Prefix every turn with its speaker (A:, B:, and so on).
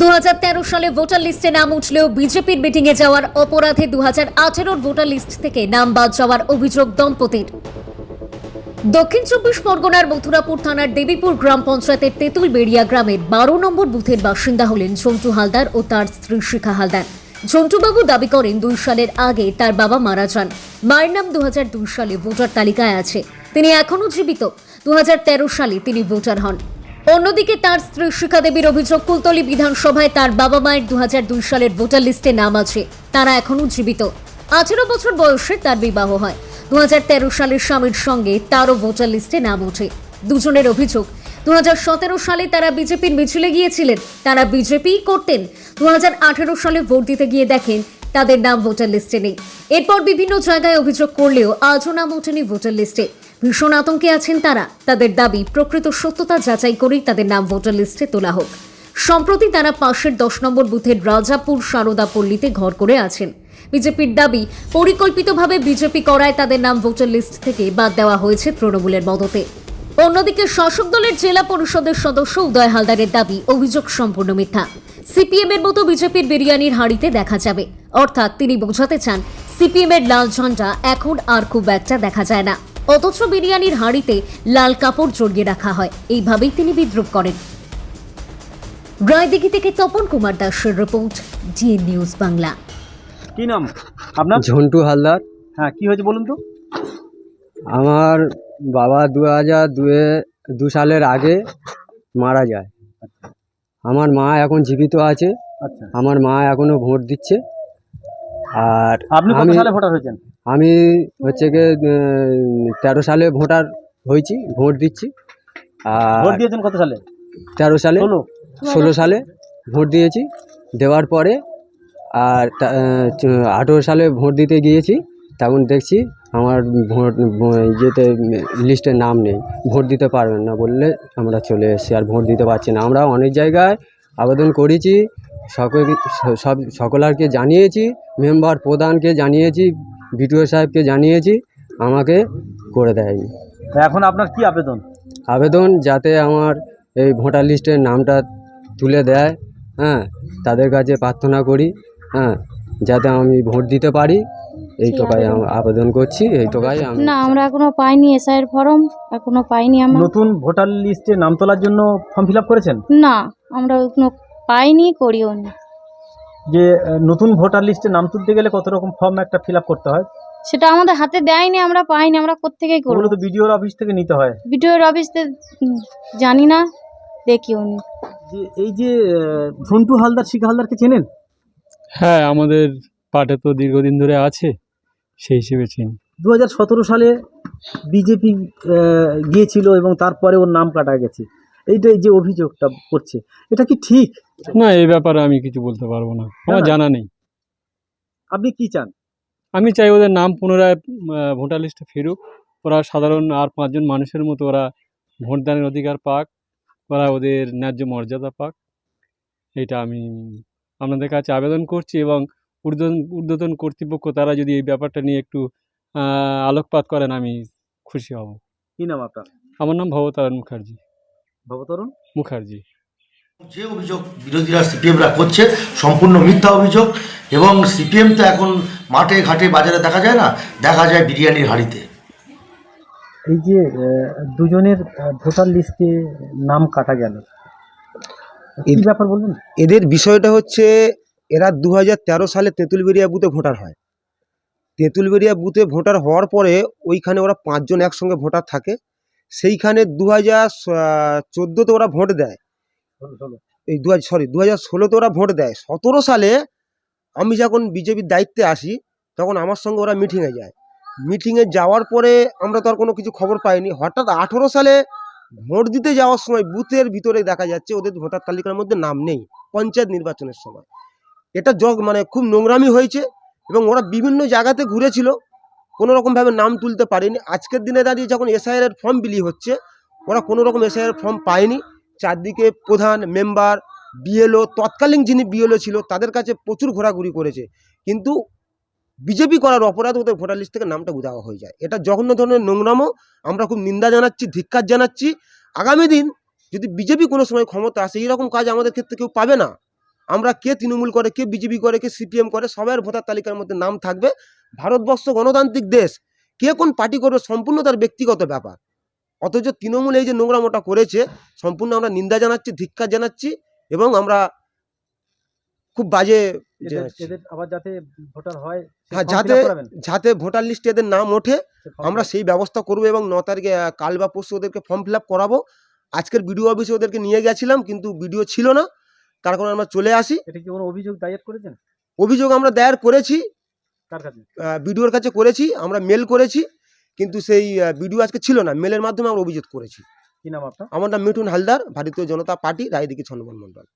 A: দু হাজার তেরো সালে ভোটার লিস্টে নাম উঠলেও বিজেপির মিটিংয়ে যাওয়ার অপরাধে দু হাজার ভোটার লিস্ট থেকে নাম বাদ যাওয়ার অভিযোগ দম্পতির। দক্ষিণ চব্বিশ পরগনার মথুরাপুর থানার দেবীপুর গ্রাম পঞ্চায়েতের তেঁতুলবেড়িয়া গ্রামের বারো নম্বর বুথের বাসিন্দা হলেন ঝন্টু হালদার ও তার স্ত্রী শিখা হালদার। ঝন্টুবাবু দাবি করেন, দুই সালের আগে তার বাবা মারা যান। মায়ের নাম দু হাজার দুই সালে ভোটার তালিকায় আছে। তিনি এখনও জীবিত। দু হাজার তেরো সালে তিনি ভোটার হন। অন্যদিকে তার স্ত্রী শিখা দেবীর অভিযোগ, কুলতলি বিধানসভায় তার বাবা মায়ের দু হাজার দুই সালের ভোটার লিস্টে নাম আছে। তারা এখনও জীবিত। আঠেরো বছর বয়সে তার বিবাহ হয়। দুহাজার তেরো সালের স্বামীর সঙ্গে তারও ভোটার লিস্টে নাম ওঠে। দুজনের অভিযোগ দু হাজার সতেরো সালে তারা বিজেপির মিছিলে গিয়েছিলেন। তারা বিজেপিই করতেন। দু হাজার আঠারো সালে ভোট দিতে গিয়ে দেখেন তাদের নাম ভোটার লিস্টে নেই। এরপর বিভিন্ন জায়গায় অভিযোগ করলেও আজও নাম ওঠেনি ভোটার লিস্টে। ভীষণ আতঙ্কে আছেন তারা। তাদের দাবি, প্রকৃত সত্যতা যাচাই করেই তাদের নাম ভোটার লিস্টে তোলা হোক। সম্প্রতি তারা পাশের দশ নম্বর বুথের রাজাপুর সারদা পল্লীতে ঘর করে আছেন। বিজেপির দাবি, পরিকল্পিতভাবে বিজেপি করায় তাদের নাম ভোটার লিস্ট থেকে বাদ দেওয়া হয়েছে তৃণমূলের মদতে। অন্যদিকে শাসক দলের জেলা পরিষদের সদস্য উদয় হালদারের দাবি, অভিযোগ সম্পূর্ণ মিথ্যা। সিপিএম এর মতো বিজেপির বিরিয়ানির হাঁড়িতে দেখা যাবে। অর্থাৎ তিনি বোঝাতে চান সিপিএম এর লাল ঝান্ডা এখন আর খুব একটা দেখা যায় না। অথচ বিরিয়ানির হাঁড়িতে লাল কাপড় জড়িয়ে রাখা হয়। এইভাবেই তিনি বিদ্রুপ করেন। রায়দিঘি থেকে তপন কুমার দাসের রিপোর্ট জিএন নিউজ বাংলা।
B: কি নাম? আপনার?
C: ঝন্টু হালদার।
B: হ্যাঁ কি হয়েছে বলুন তো?
C: আমার বাবা দু হাজার দুয়ে দু সালের আগে মারা যায়। আমার মা এখন জীবিত আছে।
B: আচ্ছা।
C: আমার মা এখনও ভোট দিচ্ছে। আর
B: আপনি কত
C: আমি
B: সালে ভোটার হয়েছেন?
C: আমি হচ্ছে গিয়ে তেরো সালে ভোটার হয়েছি ভোট দিচ্ছি। আর
B: ভোট দিয়েছেন কত সালে?
C: তেরো সালে
B: ষোলো।
C: সালে ভোট দিয়েছি। দেওয়ার পরে আর আঠেরো সালে ভোট দিতে গিয়েছি। তখন দেখছি আমার ভোট ইয়েতে লিস্টে নাম নেই। ভোট দিতে পারবেন না বললে আমরা চলে এসেছি। আর ভোট দিতে পারছি না। আমরা অনেক জায়গায় আবেদন করেছি। সকল সব সকলারকে জানিয়েছি মেম্বার প্রধানকে জানিয়েছি বিডিও সাহেবকে জানিয়েছি আমাকে করে দেয়নি।
B: তা এখন আপনার কি আবেদন?
C: আবেদন যাতে আমার এই ভোটার লিস্টের নামটা তুলে দেয় হ্যাঁ তাদের কাছে প্রার্থনা করি হ্যাঁ যাতে আমি ভোট দিতে পারি এই টোকাই
D: আবেদন।
C: আবেদন করছি এই টোকাই আমি
D: না আমরা এখনও পাইনি এসআইয়ের ফর্ম এখনও পাইনি আমরা।
B: নতুন ভোটার লিস্টে নাম তোলার জন্য ফর্ম ফিল আপ করেছেন?
D: না আমরা পাইনি করিও নি।
B: যে নতুন ভোটার লিস্টে নাম তুলতে গেলে কত রকম ফর্ম একটা ফিল আপ করতে হয়?
D: সেটা আমাদের হাতে দেয়নি আমরা পাইনি আমরা কোত্থেকেই
B: ওগুলো
D: করব
B: তো বিডিওর অফিস থেকে নিতে হয়।
D: বিডিওর অফিসে জানি না দেখিও নি।
B: যে এই যে আহ, ঝন্টু হালদার শিখা হালদারকে চেনেন?
E: হ্যাঁ আমাদের পাটে তো দীর্ঘদিন ধরে আছে সেই হিসেবে চিনি।
B: দু সালে বিজেপি গিয়েছিল এবং তারপরে ওর নাম কাটা গেছে। এইটা এই যে অভিযোগটা করছে এটা কি ঠিক?
E: না এই ব্যাপারে আমি কিছু বলতে পারব না। আমার জানা নেই।
B: আপনি কি চান?
E: আমি চাই ওদের নাম পুনরায় ভোটার লিস্টে ফিরুক। ওরা সাধারণ আর পাঁচজন মানুষের মতো ওরা ভোটদানের অধিকার পাক ওরা ওদের ন্যায্য মর্যাদা পাক। এটা আমি আপনাদের কাছে আবেদন করছি এবং ঊর্ধ্বতন ঊর্ধ্বতন কর্তৃপক্ষ তারা যদি এই ব্যাপারটা নিয়ে একটু আলোকপাত করেন আমি খুশি হব।
B: কি নাম আপনার?
E: আমার নাম ভবতারণ মুখার্জি।
B: ভবতরণ
E: মুখার্জি।
F: যে অভিযোগ বিরোধীরা সিপিএমরা করছে সম্পূর্ণ মিথ্যা অভিযোগ এবং সিপিএম তো এখন মাঠে ঘাটে বাজারে দেখা যায় না দেখা যায় বিরিয়ানির হাঁড়িতে।
B: এই যে দুজনের ভোটার লিস্টে নাম কাটা গেল।
G: এর-
B: ব্যাপার বলবেন
G: এদের বিষয়টা হচ্ছে এরা দু হাজার তেরো সালে তেঁতুলবেরিয়া বুথে ভোটার হয়। তেঁতুলবেরিয়া বুথে ভোটার হওয়ার পরে ওইখানে ওরা পাঁচজন একসঙ্গে ভোটার থাকে। সেইখানে দু হাজার চোদ্দোতে ওরা ভোট দেয়। এই দু হাজার সরি দু হাজার ষোলোতে ওরা ভোট দেয়। সতেরো সালে আমি যখন বিজেপির দায়িত্বে আসি তখন আমার সঙ্গে ওরা মিটিংয়ে যায়। মিটিংয়ে যাওয়ার পরে আমরা তো আর কোনো কিছু খবর পাইনি। হঠাৎ আঠেরো সালে ভোট দিতে যাওয়ার সময় বুথের ভিতরে দেখা যাচ্ছে ওদের ভোটার তালিকার মধ্যে নাম নেই পঞ্চায়েত নির্বাচনের সময়। এটা জগ মানে খুব নোংরামি হয়েছে এবং ওরা বিভিন্ন জায়গাতে ঘুরেছিল। কোনো রকমভাবে নাম তুলতে পারেনি। আজকের দিনে দাঁড়িয়ে যখন এসআইআর ফর্ম বিলি হচ্ছে, ওরা কোনো রকম এসআইআর ফর্ম পায়নি। চারদিকে প্রধান মেম্বার বিএলও তৎকালীন যিনি বিএলও ছিল, তাদের কাছে প্রচুর ঘোরাঘুরি করেছে। কিন্তু বিজেপি করার অপরাধ ওদের ভোটার লিস্ট থেকে নামটা দেওয়া হয়ে যায়। এটা জঘন্য ধরনের নোংরামো। আমরা খুব নিন্দা জানাচ্ছি, ধিক্কার জানাচ্ছি। আগামী দিন যদি বিজেপি কোনো সময় ক্ষমতা আসে এইরকম কাজ আমাদের ক্ষেত্রে কেউ পাবে না। আমরা কে তৃণমূল করে কে বিজেপি করে কে সিপিএম করে সবার ভোটার তালিকার মধ্যে নাম থাকবে। ভারতবর্ষ গণতান্ত্রিক দেশ। কে কোন পার্টি করবে সম্পূর্ণ তার ব্যক্তিগত ব্যাপার। অথচ তৃণমূল এই যে নোংরামোটা করেছে সম্পূর্ণ আমরা নিন্দা জানাচ্ছি ধিক্ষা জানাচ্ছি এবং আমরা খুব বাজে
B: যাতে ভোটার হয়
G: যাতে ভোটার লিস্টে এদের নাম ওঠে আমরা সেই ব্যবস্থা করব এবং ন তারিখে কাল বা পরশু ওদেরকে ফর্ম ফিল আপ করাবো। আজকের বিডিও অফিসে ওদেরকে নিয়ে গেছিলাম কিন্তু ভিডিও ছিল না। তার কারণে আমরা চলে আসি।
B: এটা কি কোনো অভিযোগ দায়ের করেছেন?
G: অভিযোগ আমরা দায়ের করেছি।
B: কার কাছে?
G: বিডিওর কাছে করেছি আমরা মেল করেছি কিন্তু সেই বিডিও আজকে ছিল না। মেলের মাধ্যমে আমরা অভিযোগ করেছি।
B: কি নাম আপনার?
G: আমার নাম মিঠুন হালদার ভারতীয় জনতা পার্টি রায়দিকে ছন্দমন মণ্ডল।